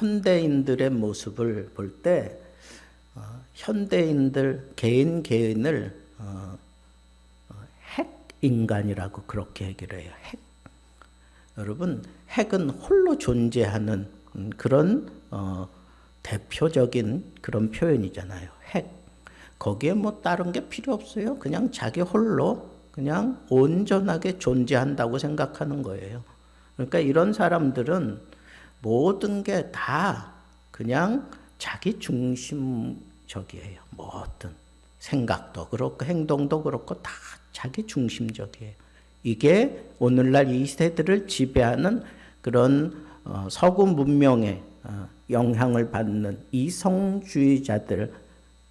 현대인들의 모습을 볼때 어, 현대인들 개인 개인을 어, 어, 핵 인간이라고 그렇게 얘기를 해요. 핵. 여러분 핵은 홀로 존재하는 음, 그런 어, 대표적인 그런 표현이잖아요. 핵. 거기에 뭐 다른 게 필요 없어요. 그냥 자기 홀로 그냥 온전하게 존재한다고 생각하는 거예요. 그러니까 이런 사람들은 모든 게 다 그냥 자기 중심적이에요. 모든 생각도 그렇고 행동도 그렇고 다 자기 중심적이에요. 이게 오늘날 이 세대를 지배하는 그런 어, 서구 문명의 어, 영향을 받는 이성주의자들,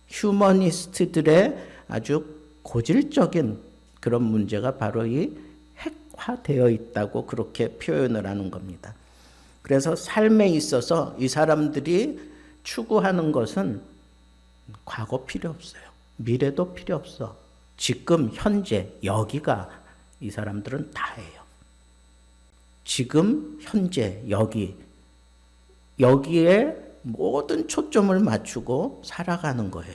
휴머니스트들의 아주 고질적인 그런 문제가 바로 이 핵화되어 있다고 그렇게 표현을 하는 겁니다. 그래서 삶에 있어서 이 사람들이 추구하는 것은 과거 필요 없어요. 미래도 필요 없어. 지금, 현재, 여기가 이 사람들은 다예요. 지금, 현재, 여기. 여기에 모든 초점을 맞추고 살아가는 거예요.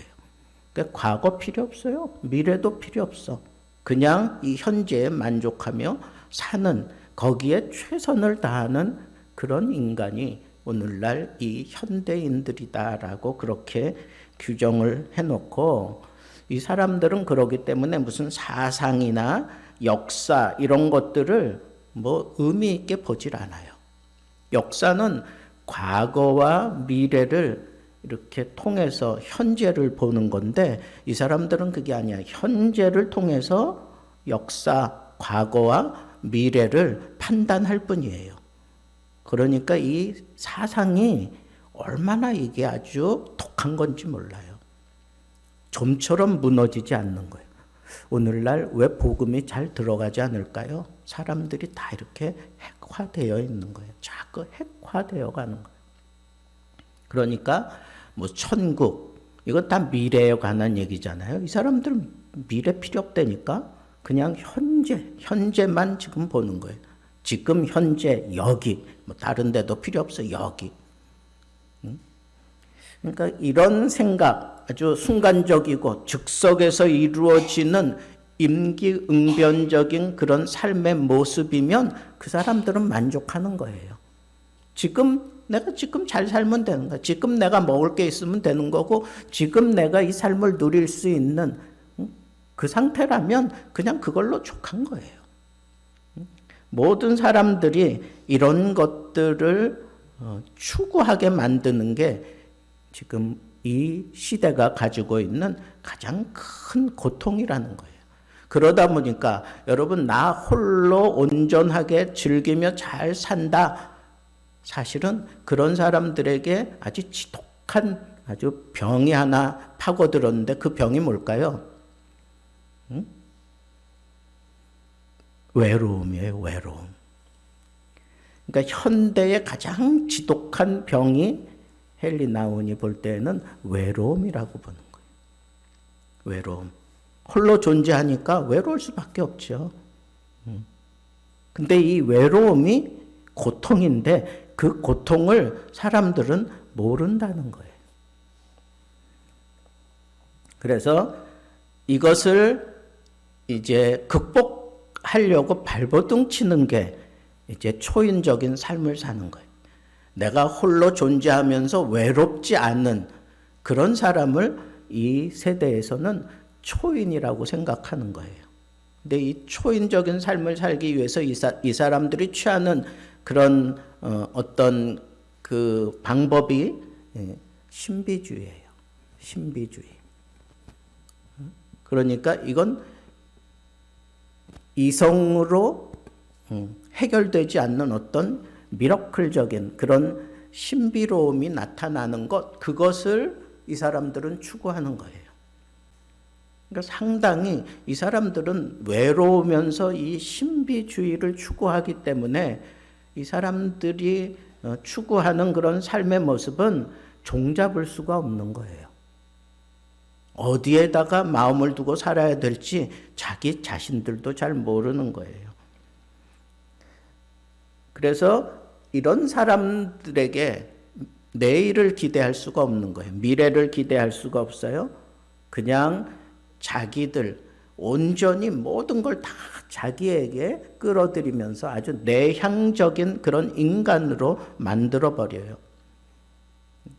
그러니까 과거 필요 없어요. 미래도 필요 없어. 그냥 이 현재에 만족하며 사는 거기에 최선을 다하는 그런 인간이 오늘날 이 현대인들이다라고 그렇게 규정을 해놓고 이 사람들은 그러기 때문에 무슨 사상이나 역사 이런 것들을 뭐 의미 있게 보질 않아요. 역사는 과거와 미래를 이렇게 통해서 현재를 보는 건데 이 사람들은 그게 아니야. 현재를 통해서 역사, 과거와 미래를 판단할 뿐이에요. 그러니까 이 사상이 얼마나 이게 아주 독한 건지 몰라요. 좀처럼 무너지지 않는 거예요. 오늘날 왜 복음이 잘 들어가지 않을까요? 사람들이 다 이렇게 핵화되어 있는 거예요. 자꾸 핵화되어 가는 거예요. 그러니까 뭐 천국 이거 다 미래에 관한 얘기잖아요. 이 사람들은 미래 필요 없다니까 그냥 현재 현재만 지금 보는 거예요. 지금 현재 여기 뭐 다른 데도 필요 없어 여기. 그러니까 이런 생각 아주 순간적이고 즉석에서 이루어지는 임기응변적인 그런 삶의 모습이면 그 사람들은 만족하는 거예요. 지금 내가 지금 잘 살면 되는 거야. 지금 내가 먹을 게 있으면 되는 거고, 지금 내가 이 삶을 누릴 수 있는 그 상태라면 그냥 그걸로 족한 거예요. 모든 사람들이 이런 것들을 어, 추구하게 만드는 게 지금 이 시대가 가지고 있는 가장 큰 고통이라는 거예요. 그러다 보니까 여러분 나 홀로 온전하게 즐기며 잘 산다. 사실은 그런 사람들에게 아주 지독한 아주 병이 하나 파고들었는데 그 병이 뭘까요? 응? 외로움이에요, 외로움. 그러니까 현대의 가장 지독한 병이 헨리 나운이 볼 때는 외로움이라고 보는 거예요. 외로움. 홀로 존재하니까 외로울 수밖에 없죠. 근데 이 외로움이 고통인데 그 고통을 사람들은 모른다는 거예요. 그래서 이것을 이제 극복 하려고 발버둥 치는 게 이제 초인적인 삶을 사는 거예요. 내가 홀로 존재하면서 외롭지 않은 그런 사람을 이 세대에서는 초인이라고 생각하는 거예요. 근데 이 초인적인 삶을 살기 위해서 이, 사, 이 사람들이 취하는 그런 어, 어떤 그 방법이 예, 신비주의예요. 신비주의. 그러니까 이건 이성으로 음, 해결되지 않는 어떤 미러클적인 그런 신비로움이 나타나는 것, 그것을 이 사람들은 추구하는 거예요. 그러니까 상당히 이 사람들은 외로우면서 이 신비주의를 추구하기 때문에 이 사람들이 어, 추구하는 그런 삶의 모습은 종잡을 수가 없는 거예요. 어디에다가 마음을 두고 살아야 될지 자기 자신들도 잘 모르는 거예요. 그래서 이런 사람들에게 내일을 기대할 수가 없는 거예요. 미래를 기대할 수가 없어요. 그냥 자기들 온전히 모든 걸 다 자기에게 끌어들이면서 아주 내향적인 그런 인간으로 만들어 버려요.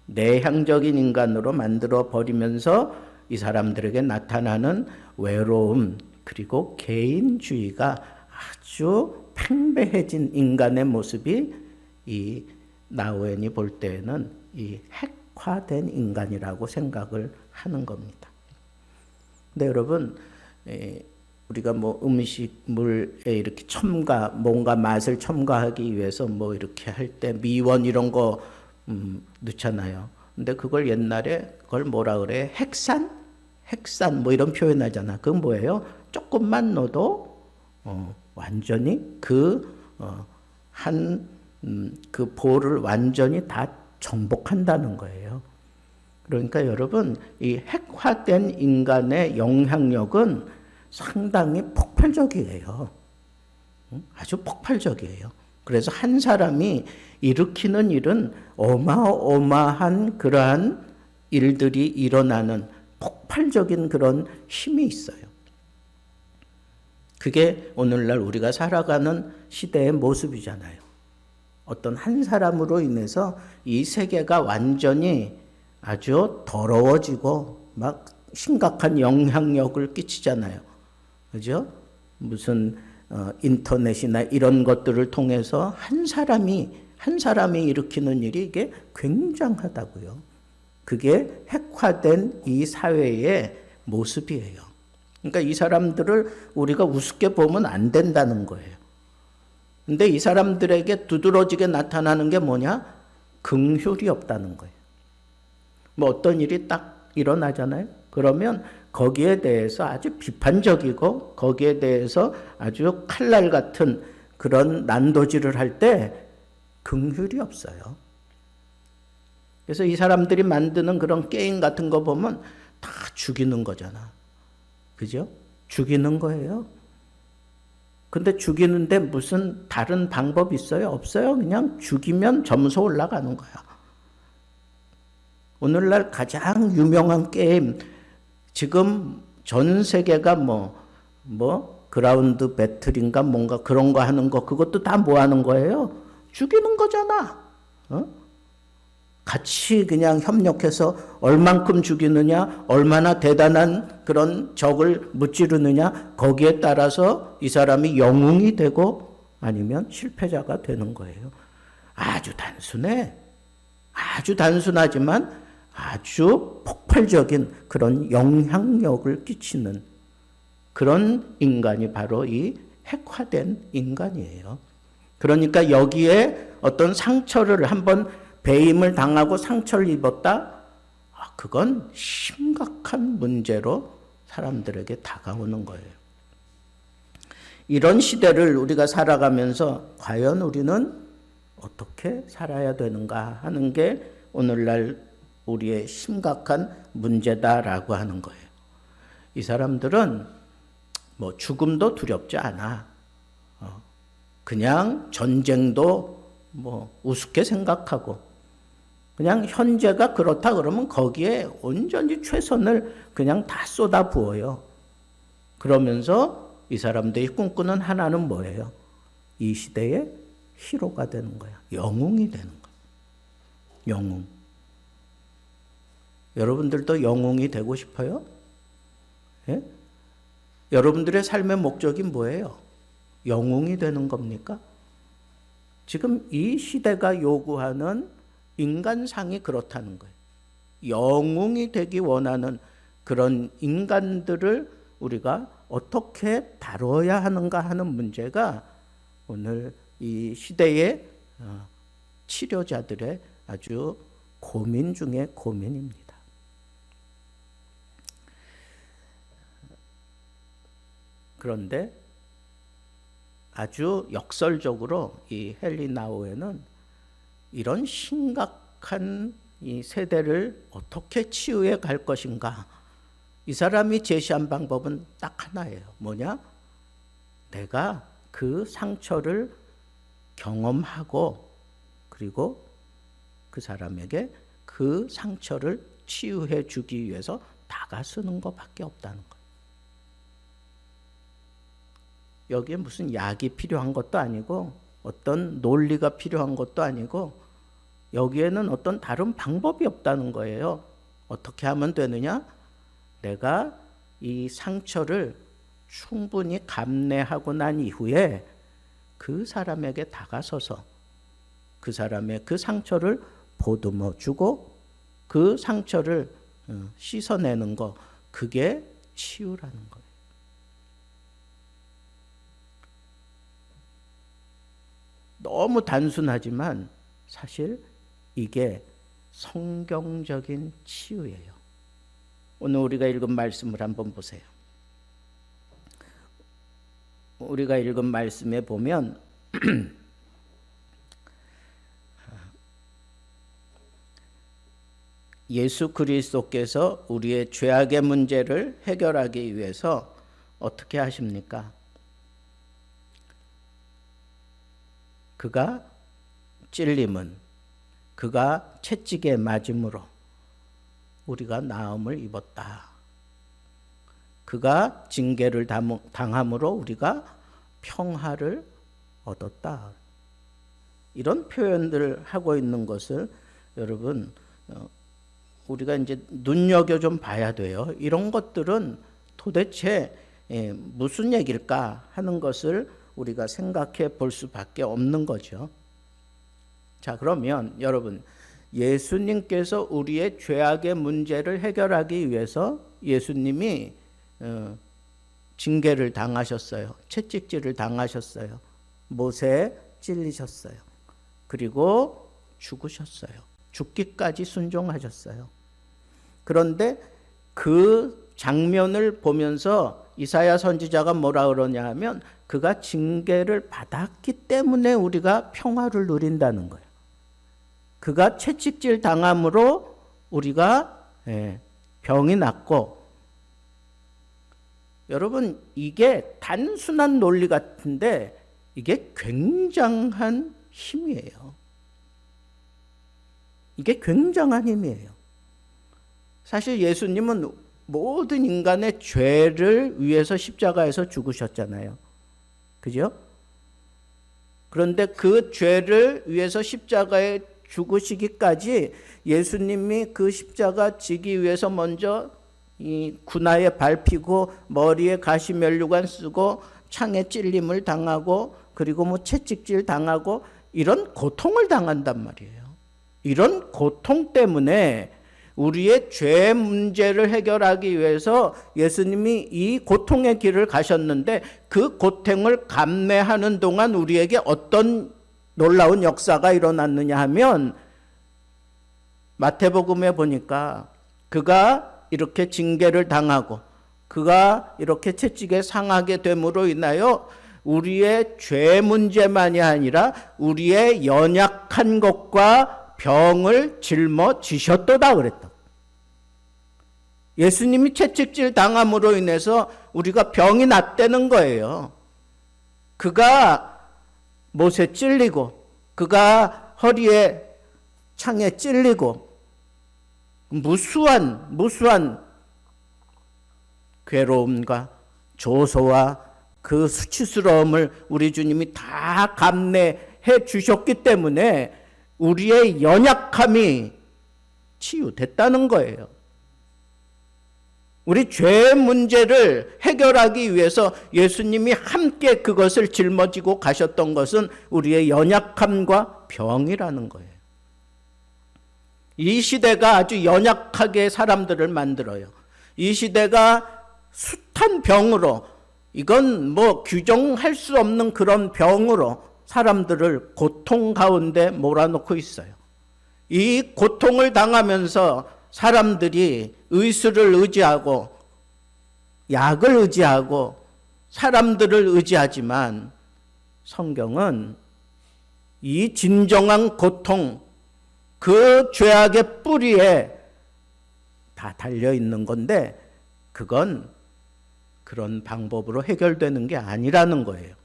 내향적인 인간으로 만들어 버리면서 이 사람들에게 나타나는 외로움 그리고 개인주의가 아주 팽배해진 인간의 모습이 이 나우엔이 볼 때에는 이 핵화된 인간이라고 생각을 하는 겁니다. 근데 여러분 에, 우리가 뭐 음식물에 이렇게 첨가 뭔가 맛을 첨가하기 위해서 뭐 이렇게 할 때 미원 이런 거 음, 넣잖아요. 근데 그걸 옛날에 그걸 뭐라 그래? 핵산? 핵산 뭐 이런 표현 하잖아. 그건 뭐예요? 조금만 넣어도 어, 완전히 그한 음, 그 볼을 완전히 다 정복한다는 거예요. 그러니까 여러분 이 핵화된 인간의 영향력은 상당히 폭발적이에요. 아주 폭발적이에요. 그래서 한 사람이 일으키는 일은 어마어마한 그러한 일들이 일어나는 폭발적인 그런 힘이 있어요. 그게 오늘날 우리가 살아가는 시대의 모습이잖아요. 어떤 한 사람으로 인해서 이 세계가 완전히 아주 더러워지고 막 심각한 영향력을 끼치잖아요. 그죠? 무슨 어, 인터넷이나 이런 것들을 통해서 한 사람이 한 사람이 일으키는 일이 이게 굉장하다고요. 그게 핵화된 이 사회의 모습이에요. 그러니까 이 사람들을 우리가 우습게 보면 안 된다는 거예요. 근데 이 사람들에게 두드러지게 나타나는 게 뭐냐? 긍휼이 없다는 거예요. 뭐 어떤 일이 딱 일어나잖아요. 그러면 거기에 대해서 아주 비판적이고 거기에 대해서 아주 칼날 같은 그런 난도질을 할 때 긍휼이 없어요. 그래서 이 사람들이 만드는 그런 게임 같은 거 보면 다 죽이는 거잖아. 그죠? 죽이는 거예요. 근데 죽이는데 무슨 다른 방법 있어요? 없어요. 그냥 죽이면 점수 올라가는 거야. 오늘날 가장 유명한 게임, 지금 전 세계가 뭐, 뭐, 그라운드 배틀인가 뭔가 그런 거 하는 거, 그것도 다 뭐 하는 거예요? 죽이는 거잖아. 어? 같이 그냥 협력해서 얼만큼 죽이느냐, 얼마나 대단한 그런 적을 무찌르느냐, 거기에 따라서 이 사람이 영웅이 되고 아니면 실패자가 되는 거예요. 아주 단순해. 아주 단순하지만 아주 폭발적인 그런 영향력을 끼치는 그런 인간이 바로 이 핵화된 인간이에요. 그러니까 여기에 어떤 상처를 한번 배임을 당하고 상처를 입었다? 아, 그건 심각한 문제로 사람들에게 다가오는 거예요. 이런 시대를 우리가 살아가면서 과연 우리는 어떻게 살아야 되는가 하는 게 오늘날 우리의 심각한 문제다라고 하는 거예요. 이 사람들은 뭐 죽음도 두렵지 않아. 어, 그냥 전쟁도 뭐 우습게 생각하고 그냥 현재가 그렇다 그러면 거기에 온전히 최선을 그냥 다 쏟아 부어요. 그러면서 이 사람들이 꿈꾸는 하나는 뭐예요? 이 시대의 히로가 되는 거야. 영웅이 되는 거야. 영웅. 여러분들도 영웅이 되고 싶어요? 예? 여러분들의 삶의 목적이 뭐예요? 영웅이 되는 겁니까? 지금 이 시대가 요구하는 인간상이 그렇다는 거예요. 영웅이 되기 원하는 그런 인간들을 우리가 어떻게 다뤄야 하는가 하는 문제가 오늘 이 시대의 어, 치료자들의 아주 고민 중의 고민입니다. 그런데 아주 역설적으로 이 헬리나오에는 이런 심각한 이 세대를 어떻게 치유해 갈 것인가? 이 사람이 제시한 방법은 딱 하나예요. 뭐냐? 내가 그 상처를 경험하고 그리고 그 사람에게 그 상처를 치유해 주기 위해서 다가서는 것밖에 없다는 거예요. 여기에 무슨 약이 필요한 것도 아니고 어떤 논리가 필요한 것도 아니고 여기에는 어떤 다른 방법이 없다는 거예요. 어떻게 하면 되느냐? 내가 이 상처를 충분히 감내하고 난 이후에 그 사람에게 다가서서 그 사람의 그 상처를 보듬어 주고 그 상처를 어, 씻어내는 거 그게 치유라는 거예요. 너무 단순하지만 사실 이게 성경적인 치유예요. 오늘 우리가 읽은 말씀을 한번 보세요. 우리가 읽은 말씀에 보면 예수 그리스도께서 우리의 죄악의 문제를 해결하기 위해서 어떻게 하십니까? 그가 찔림은 그가 채찍에 맞음으로 우리가 나음을 입었다. 그가 징계를 당함으로 우리가 평화를 얻었다. 이런 표현들을 하고 있는 것을 여러분 어, 우리가 이제 눈여겨 좀 봐야 돼요. 이런 것들은 도대체 예, 무슨 얘기일까 하는 것을 우리가 생각해 볼 수밖에 없는 거죠. 자, 그러면 여러분 예수님께서 우리의 죄악의 문제를 해결하기 위해서 예수님이 어, 징계를 당하셨어요. 채찍질을 당하셨어요. 못에 찔리셨어요. 그리고 죽으셨어요. 죽기까지 순종하셨어요. 그런데 그 장면을 보면서 이사야 선지자가 뭐라 그러냐 하면 그가 징계를 받았기 때문에 우리가 평화를 누린다는 거예요. 그가 채찍질 당함으로 우리가 예, 병이 낫고 여러분 이게 단순한 논리 같은데 이게 굉장한 힘이에요. 이게 굉장한 힘이에요. 사실 예수님은 모든 인간의 죄를 위해서 십자가에서 죽으셨잖아요. 그죠? 그런데 그 죄를 위해서 십자가에 죽으시기까지 예수님이 그 십자가 지기 위해서 먼저 이 군화에 밟히고 머리에 가시면류관 쓰고 창에 찔림을 당하고 그리고 뭐 채찍질 당하고 이런 고통을 당한단 말이에요. 이런 고통 때문에 우리의 죄 문제를 해결하기 위해서 예수님이 이 고통의 길을 가셨는데 그 고통을 감내하는 동안 우리에게 어떤 놀라운 역사가 일어났느냐 하면 마태복음에 보니까 그가 이렇게 징계를 당하고 그가 이렇게 채찍에 상하게 됨으로 인하여 우리의 죄 문제만이 아니라 우리의 연약한 것과 병을 짊어지셨도다 그랬다. 예수님이 채찍질 당함으로 인해서 우리가 병이 났다는 거예요. 그가 못에 찔리고 그가 허리에 창에 찔리고 무수한 무수한 괴로움과 조소와 그 수치스러움을 우리 주님이 다 감내해 주셨기 때문에 우리의 연약함이 치유됐다는 거예요. 우리 죄 문제를 해결하기 위해서 예수님이 함께 그것을 짊어지고 가셨던 것은 우리의 연약함과 병이라는 거예요. 이 시대가 아주 연약하게 사람들을 만들어요. 이 시대가 숱한 병으로 이건 뭐 규정할 수 없는 그런 병으로 사람들을 고통 가운데 몰아놓고 있어요. 이 고통을 당하면서 사람들이 의술을 의지하고 약을 의지하고 사람들을 의지하지만 성경은 이 진정한 고통, 그 죄악의 뿌리에 다 달려 있는 건데 그건 그런 방법으로 해결되는 게 아니라는 거예요.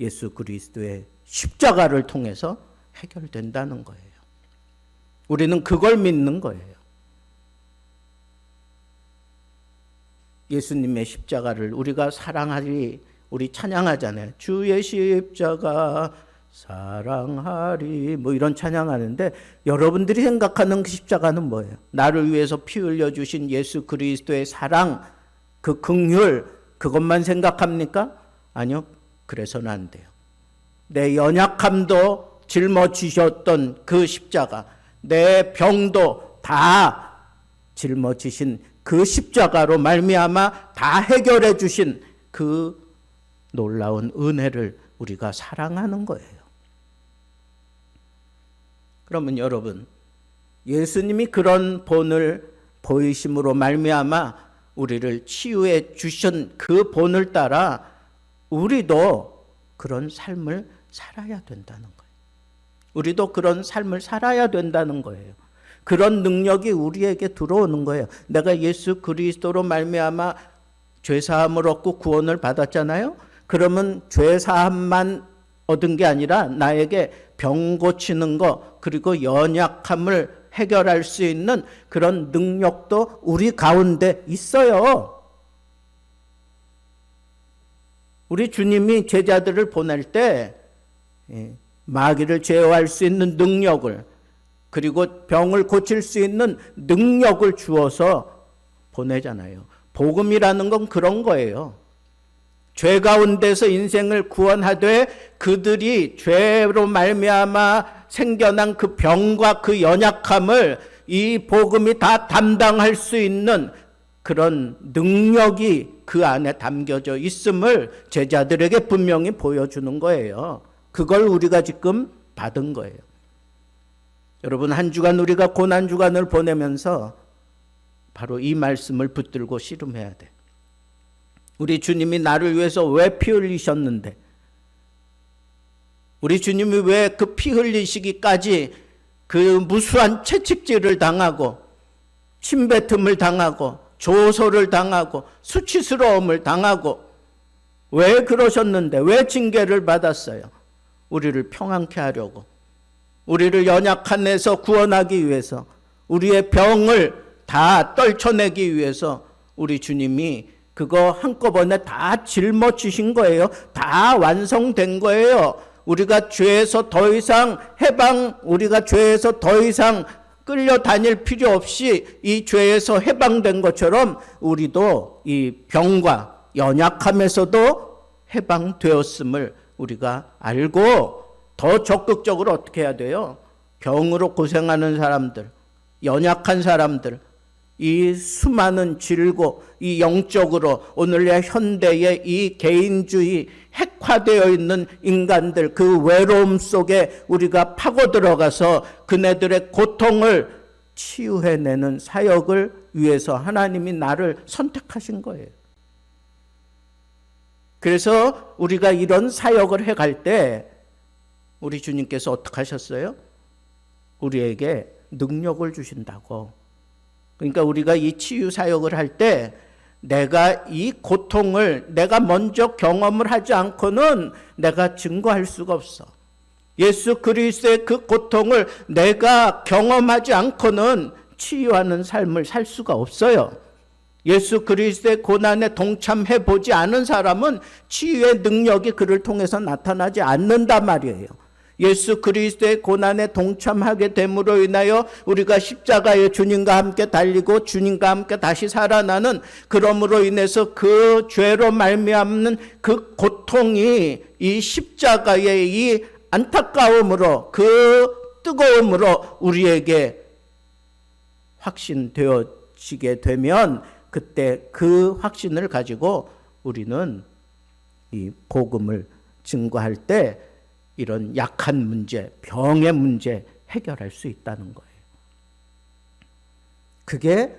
예수 그리스도의 십자가를 통해서 해결된다는 거예요. 우리는 그걸 믿는 거예요. 예수님의 십자가를 우리가 사랑하리 우리 찬양하잖아요. 주의 십자가 사랑하리 뭐 이런 찬양하는데 여러분들이 생각하는 그 십자가는 뭐예요? 나를 위해서 피 흘려 주신 예수 그리스도의 사랑 그 긍휼 그것만 생각합니까? 아니요. 그래서는 안 돼요. 내 연약함도 짊어지셨던 그 십자가, 내 병도 다 짊어지신 그 십자가로 말미암아 다 해결해 주신 그 놀라운 은혜를 우리가 사랑하는 거예요. 그러면 여러분 예수님이 그런 본을 보이심으로 말미암아 우리를 치유해 주신 그 본을 따라 우리도 그런 삶을 살아야 된다는 거예요. 우리도 그런 삶을 살아야 된다는 거예요. 그런 능력이 우리에게 들어오는 거예요. 내가 예수 그리스도로 말미암아 죄 사함을 얻고 구원을 받았잖아요. 그러면 죄 사함만 얻은 게 아니라 나에게 병 고치는 거 그리고 연약함을 해결할 수 있는 그런 능력도 우리 가운데 있어요. 우리 주님이 제자들을 보낼 때 예, 마귀를 제어할 수 있는 능력을 그리고 병을 고칠 수 있는 능력을 주어서 보내잖아요. 복음이라는 건 그런 거예요. 죄 가운데서 인생을 구원하되 그들이 죄로 말미암아 생겨난 그 병과 그 연약함을 이 복음이 다 담당할 수 있는 그런 능력이 그 안에 담겨져 있음을 제자들에게 분명히 보여주는 거예요. 그걸 우리가 지금 받은 거예요. 여러분 한 주간 우리가 고난 주간을 보내면서 바로 이 말씀을 붙들고 씨름해야 돼. 우리 주님이 나를 위해서 왜 피 흘리셨는데? 우리 주님이 왜 그 피 흘리시기까지 그 무수한 채찍질을 당하고 침뱉음을 당하고 조소를 당하고 수치스러움을 당하고 왜 그러셨는데 왜 징계를 받았어요? 우리를 평안케 하려고 우리를 연약한 데서 구원하기 위해서 우리의 병을 다 떨쳐내기 위해서 우리 주님이 그거 한꺼번에 다 짊어지신 거예요. 다 완성된 거예요. 우리가 죄에서 더 이상 해방, 우리가 죄에서 더 이상 끌려다닐 필요 없이 이 죄에서 해방된 것처럼 우리도 이 병과 연약함에서도 해방되었음을 우리가 알고 더 적극적으로 어떻게 해야 돼요? 병으로 고생하는 사람들, 연약한 사람들, 이 수많은 질고 이 영적으로 오늘의 현대의 이 개인주의 핵화되어 있는 인간들 그 외로움 속에 우리가 파고 들어가서 그네들의 고통을 치유해내는 사역을 위해서 하나님이 나를 선택하신 거예요. 그래서 우리가 이런 사역을 해갈 때 우리 주님께서 어떻게 하셨어요? 우리에게 능력을 주신다고. 그러니까 우리가 이 치유 사역을 할 때 내가 이 고통을 내가 먼저 경험을 하지 않고는 내가 증거할 수가 없어. 예수 그리스도의 그 고통을 내가 경험하지 않고는 치유하는 삶을 살 수가 없어요. 예수 그리스도의 고난에 동참해 보지 않은 사람은 치유의 능력이 그를 통해서 나타나지 않는단 말이에요. 예수 그리스도의 고난에 동참하게 됨으로 인하여 우리가 십자가에 주님과 함께 달리고 주님과 함께 다시 살아나는 그러므로 인해서 그 죄로 말미암는 그 고통이 이 십자가의 이 안타까움으로 그 뜨거움으로 우리에게 확신되어지게 되면 그때 그 확신을 가지고 우리는 이 복음을 증거할 때 이런 약한 문제, 병의 문제 해결할 수 있다는 거예요. 그게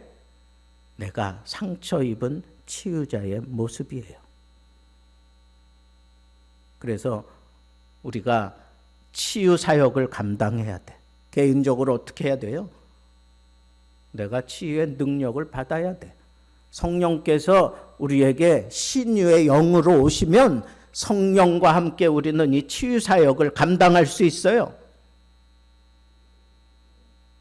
내가 상처 입은 치유자의 모습이에요. 그래서 우리가 치유 사역을 감당해야 돼. 개인적으로 어떻게 해야 돼요? 내가 치유의 능력을 받아야 돼. 성령께서 우리에게 신유의 영으로 오시면 성령과 함께 우리는 이 치유 사역을 감당할 수 있어요.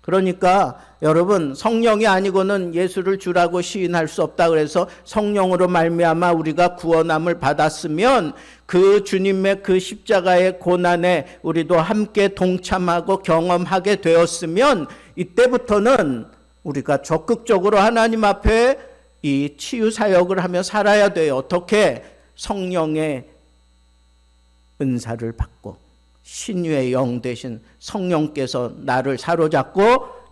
그러니까 여러분 성령이 아니고는 예수를 주라고 시인할 수 없다 그래서 성령으로 말미암아 우리가 구원함을 받았으면 그 주님의 그 십자가의 고난에 우리도 함께 동참하고 경험하게 되었으면 이때부터는 우리가 적극적으로 하나님 앞에 이 치유 사역을 하며 살아야 돼요. 어떻게 성령의 은사를 받고 신유의 영 대신 성령께서 나를 사로잡고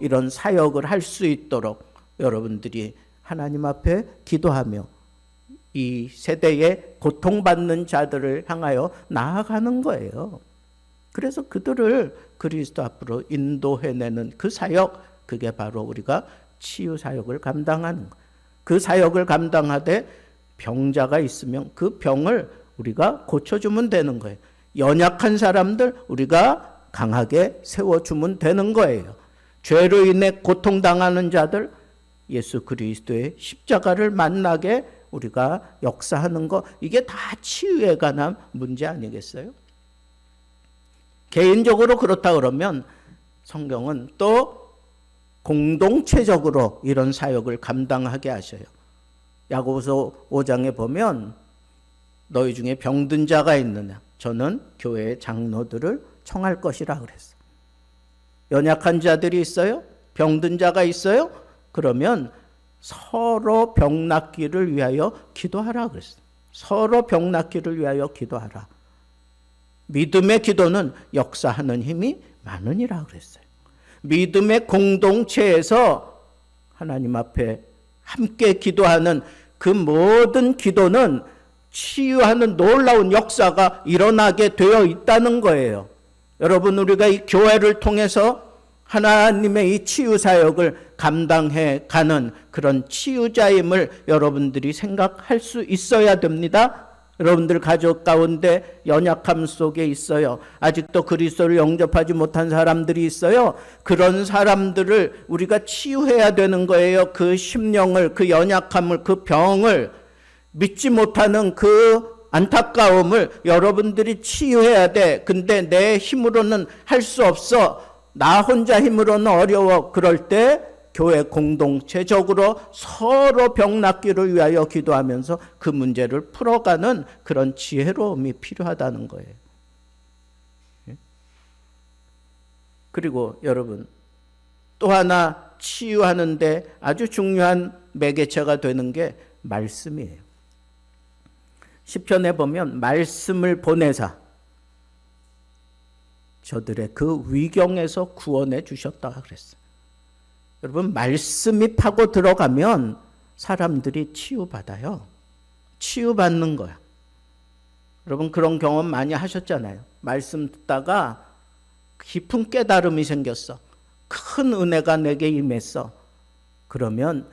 이런 사역을 할 수 있도록 여러분들이 하나님 앞에 기도하며 이 세대에 고통받는 자들을 향하여 나아가는 거예요. 그래서 그들을 그리스도 앞으로 인도해내는 그 사역, 그게 바로 우리가 치유 사역을 감당하는 거. 그 사역을 감당하되 병자가 있으면 그 병을 우리가 고쳐주면 되는 거예요. 연약한 사람들 우리가 강하게 세워주면 되는 거예요. 죄로 인해 고통당하는 자들 예수 그리스도의 십자가를 만나게 우리가 역사하는 거 이게 다 치유에 관한 문제 아니겠어요? 개인적으로 그렇다 그러면 성경은 또 공동체적으로 이런 사역을 감당하게 하셔요. 야고보서 5장에 보면 너희 중에 병든 자가 있느냐 저는 교회 장로들을 청할 것이라 그랬어. 연약한 자들이 있어요? 병든 자가 있어요? 그러면 서로 병 낫기를 위하여 기도하라 그랬어. 서로 병 낫기를 위하여 기도하라. 믿음의 기도는 역사하는 힘이 많으니라 그랬어요. 믿음의 공동체에서 하나님 앞에 함께 기도하는 그 모든 기도는 치유하는 놀라운 역사가 일어나게 되어 있다는 거예요. 여러분, 우리가 이 교회를 통해서 하나님의 이 치유 사역을 감당해 가는 그런 치유자임을 여러분들이 생각할 수 있어야 됩니다. 여러분들 가족 가운데 연약함 속에 있어요. 아직도 그리스도를 영접하지 못한 사람들이 있어요. 그런 사람들을 우리가 치유해야 되는 거예요. 그 심령을, 그 연약함을, 그 병을 믿지 못하는 그 안타까움을 여러분들이 치유해야 돼. 근데 내 힘으로는 할 수 없어. 나 혼자 힘으로는 어려워. 그럴 때 교회 공동체적으로 서로 병 낫기를 위하여 기도하면서 그 문제를 풀어가는 그런 지혜로움이 필요하다는 거예요. 예? 그리고 여러분 또 하나 치유하는데 아주 중요한 매개체가 되는 게 말씀이에요. 시편에 보면 말씀을 보내사 저들의 그 위경에서 구원해 주셨다 그랬어요. 여러분 말씀이 파고 들어가면 사람들이 치유받아요. 치유받는 거야. 여러분 그런 경험 많이 하셨잖아요. 말씀 듣다가 깊은 깨달음이 생겼어. 큰 은혜가 내게 임했어. 그러면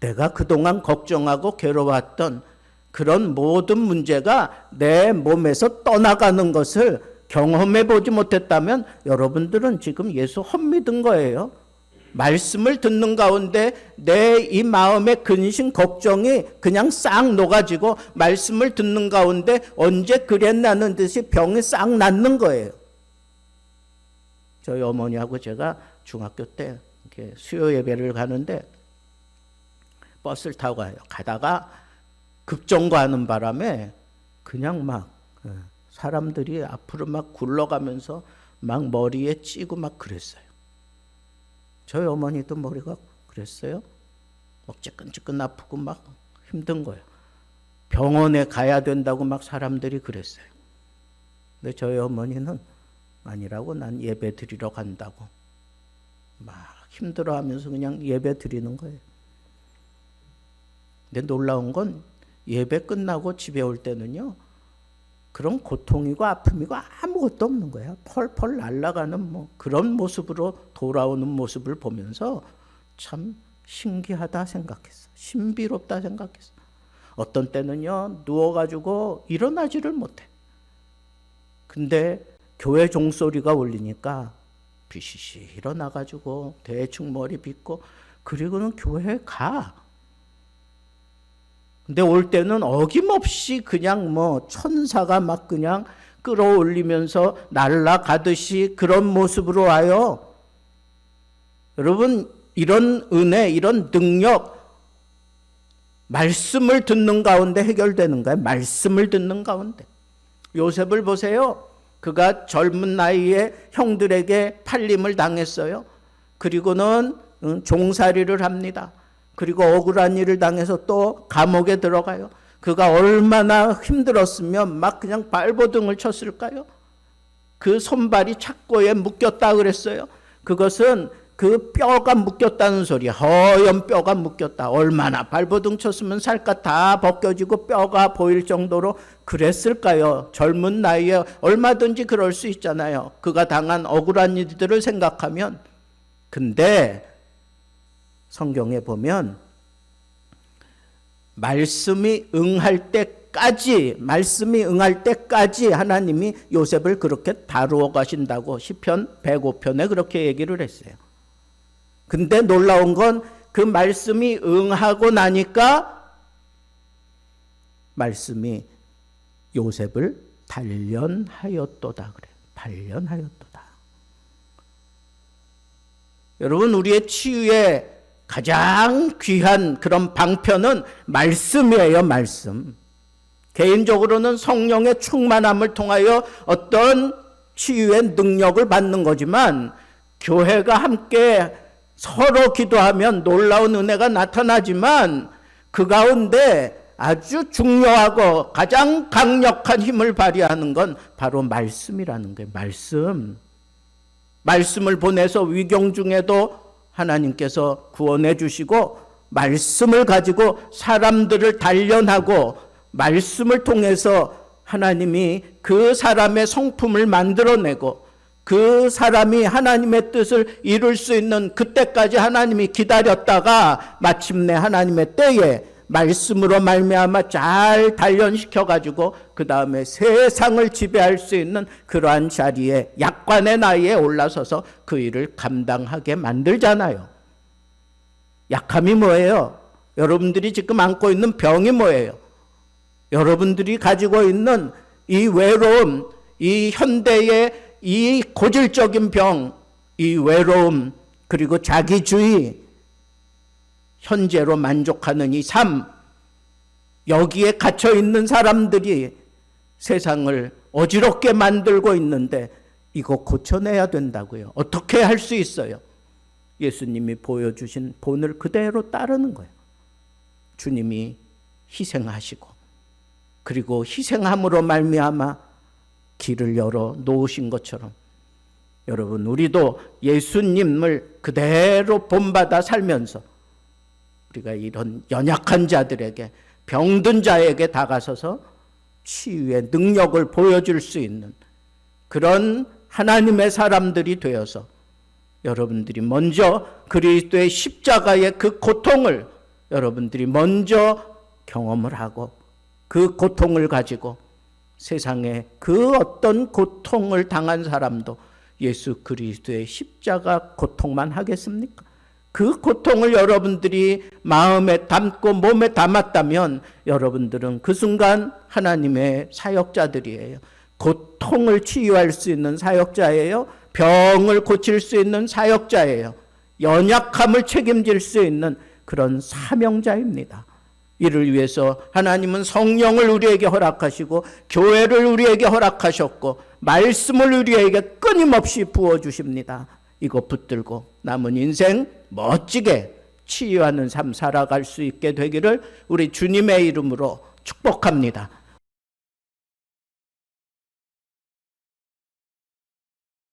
내가 그동안 걱정하고 괴로웠던 그런 모든 문제가 내 몸에서 떠나가는 것을 경험해 보지 못했다면 여러분들은 지금 예수 헛믿은 거예요. 말씀을 듣는 가운데 내 이 마음의 근심 걱정이 그냥 싹 녹아지고 말씀을 듣는 가운데 언제 그랬나는 듯이 병이 싹 낫는 거예요. 저희 어머니하고 제가 중학교 때 수요 예배를 가는데 버스를 타고 가요. 가다가 급정거하는 바람에 그냥 막 예, 사람들이 앞으로 막 굴러가면서 막 머리에 찌고 막 그랬어요. 저희 어머니도 머리가 그랬어요. 막 찌끈찌끈 아프고 막 힘든 거예요. 병원에 가야 된다고 막 사람들이 그랬어요. 근데 저희 어머니는 아니라고 난 예배 드리러 간다고 막 힘들어 하면서 그냥 예배 드리는 거예요. 근데 놀라운 건 예배 끝나고 집에 올 때는요. 그런 고통이고 아픔이고 아무것도 없는 거야. 펄펄 날아가는 뭐 그런 모습으로 돌아오는 모습을 보면서 참 신기하다 생각했어. 신비롭다 생각했어. 어떤 때는요, 누워가지고 일어나지를 못해. 근데 교회 종소리가 울리니까 비시시 일어나가지고 대충 머리 빗고 그리고는 교회에 가. 근데 올 때는 어김없이 그냥 뭐 천사가 막 그냥 끌어올리면서 날아가듯이 그런 모습으로 와요. 여러분 이런 은혜, 이런 능력 말씀을 듣는 가운데 해결되는가요? 말씀을 듣는 가운데. 요셉을 보세요. 그가 젊은 나이에 형들에게 팔림을 당했어요. 그리고는 응, 종살이를 합니다. 그리고 억울한 일을 당해서 또 감옥에 들어가요. 그가 얼마나 힘들었으면 막 그냥 발버둥을 쳤을까요? 그 손발이 착고에 묶였다 그랬어요. 그것은 그 뼈가 묶였다는 소리야. 허연 뼈가 묶였다. 얼마나 발버둥 쳤으면 살갗 다 벗겨지고 뼈가 보일 정도로 그랬을까요? 젊은 나이에 얼마든지 그럴 수 있잖아요. 그가 당한 억울한 일들을 생각하면. 근데 성경에 보면 말씀이 응할 때까지 말씀이 응할 때까지 하나님이 요셉을 그렇게 다루어 가신다고 시편 105편에 그렇게 얘기를 했어요. 근데 놀라운 건 그 말씀이 응하고 나니까 말씀이 요셉을 단련하였도다 그래. 단련하였도다. 여러분 우리의 치유의 가장 귀한 그런 방편은 말씀이에요, 말씀. 개인적으로는 성령의 충만함을 통하여 어떤 치유의 능력을 받는 거지만 교회가 함께 서로 기도하면 놀라운 은혜가 나타나지만 그 가운데 아주 중요하고 가장 강력한 힘을 발휘하는 건 바로 말씀이라는 거예요. 말씀. 말씀을 보내서 위경 중에도 하나님께서 구원해 주시고 말씀을 가지고 사람들을 단련하고 말씀을 통해서 하나님이 그 사람의 성품을 만들어내고 그 사람이 하나님의 뜻을 이룰 수 있는 그때까지 하나님이 기다렸다가 마침내 하나님의 때에 말씀으로 말미암아 잘 단련시켜 가지고 그 다음에 세상을 지배할 수 있는 그러한 자리에 약관의 나이에 올라서서 그 일을 감당하게 만들잖아요. 약함이 뭐예요? 여러분들이 지금 안고 있는 병이 뭐예요? 여러분들이 가지고 있는 이 외로움, 이 현대의 이 고질적인 병, 이 외로움, 그리고 자기주의, 현재로 만족하는 이 삶, 여기에 갇혀 있는 사람들이 세상을 어지럽게 만들고 있는데 이거 고쳐내야 된다고요. 어떻게 할 수 있어요? 예수님이 보여주신 본을 그대로 따르는 거예요. 주님이 희생하시고 그리고 희생함으로 말미암아 길을 열어 놓으신 것처럼 여러분 우리도 예수님을 그대로 본받아 살면서 우리가 이런 연약한 자들에게 병든 자에게 다가서서 치유의 능력을 보여줄 수 있는 그런 하나님의 사람들이 되어서 여러분들이 먼저 그리스도의 십자가의 그 고통을 여러분들이 먼저 경험을 하고 그 고통을 가지고 세상에 그 어떤 고통을 당한 사람도 예수 그리스도의 십자가 고통만 하겠습니까? 그 고통을 여러분들이 마음에 담고 몸에 담았다면 여러분들은 그 순간 하나님의 사역자들이에요. 고통을 치유할 수 있는 사역자예요. 병을 고칠 수 있는 사역자예요. 연약함을 책임질 수 있는 그런 사명자입니다. 이를 위해서 하나님은 성령을 우리에게 허락하시고 교회를 우리에게 허락하셨고 말씀을 우리에게 끊임없이 부어 주십니다. 이거 붙들고 남은 인생 멋지게 치유하는 삶 살아갈 수 있게 되기를 우리 주님의 이름으로 축복합니다.